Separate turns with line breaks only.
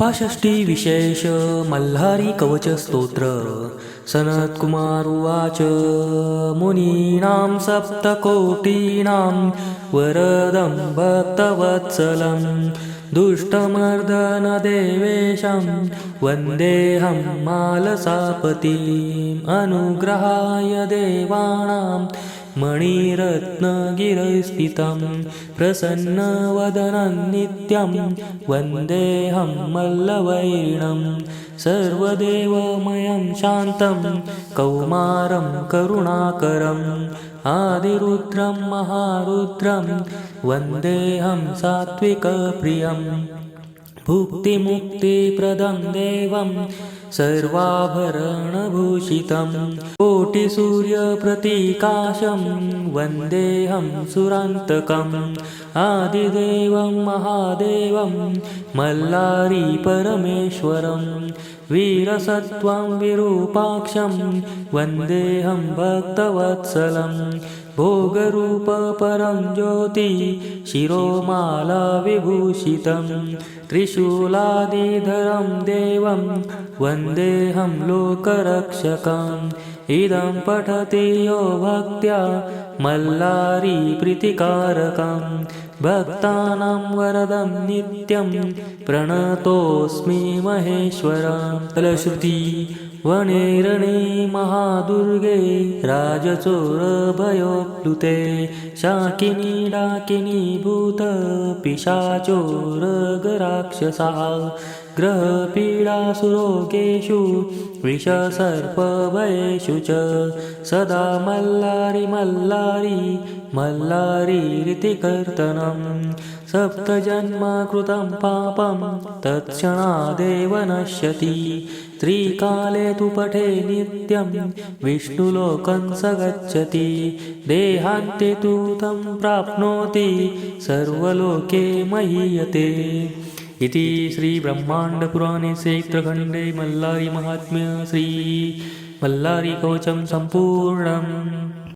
विशेष मल्हारी कवच स्तोत्र सनत्कुमारुवाच मुनीनां सप्तकोटीनां वरदं भक्तवत्सलं दुष्टमर्दनदेवेशं वन्देऽहं मालसापतिम् अनुग्रहाय देवानां मणिरत्नगिरस्थितं प्रसन्नवदनं नित्यं वन्देऽहं मल्लवैणं सर्वदेवमयं शान्तं कौमारं करुणाकरम् आदिरुद्रं महारुद्रं वन्देऽहं सात्विकप्रियं भुक्तिमुक्तिप्रदं देवं सर्वाभरणभूषितं कोटिसूर्यप्रतीकाशं वन्देऽहं सुरान्तकम्। आदिदेवं महादेवं मल्लारीपरमेश्वरं वीरसत्त्वं विरूपाक्षं वन्देऽहं भक्तवत्सलं। भोगरूपपरं ज्योति शिरोमालाविभूषितं त्रिशूलादिधरं देवं वन्देऽहं लोकरक्षकम्। इदं पठति यो भक्त्या मल्लारीप्रीतिकारकं भक्तानां वरदं नित्यं प्रणतोऽस्मि महेश्वरं तलश्रुति वनेरणे महादुर्गे राजचोरभयोप्लुते शाकिनी डाकिनी भूतपिशाचोरगराक्षसा ग्रहपीडासुरोगेषु विषसर्पभयेषु च सदा मल्लारि मल्लारि मल्लारीरिति कर्तनं सप्तजन्मकृतं पापं तत्क्षणादेव नश्यति। त्रिकाले तु पठे नित्यं विष्णुलोकं स गच्छति देहान्ते तु तं प्राप्नोति सर्वलोके महीयते इति श्रीब्रह्माण्डपुराणे क्षेत्रखण्डे मल्लारिमहात्म्य श्री मल्लारिकवचं सम्पूर्णम्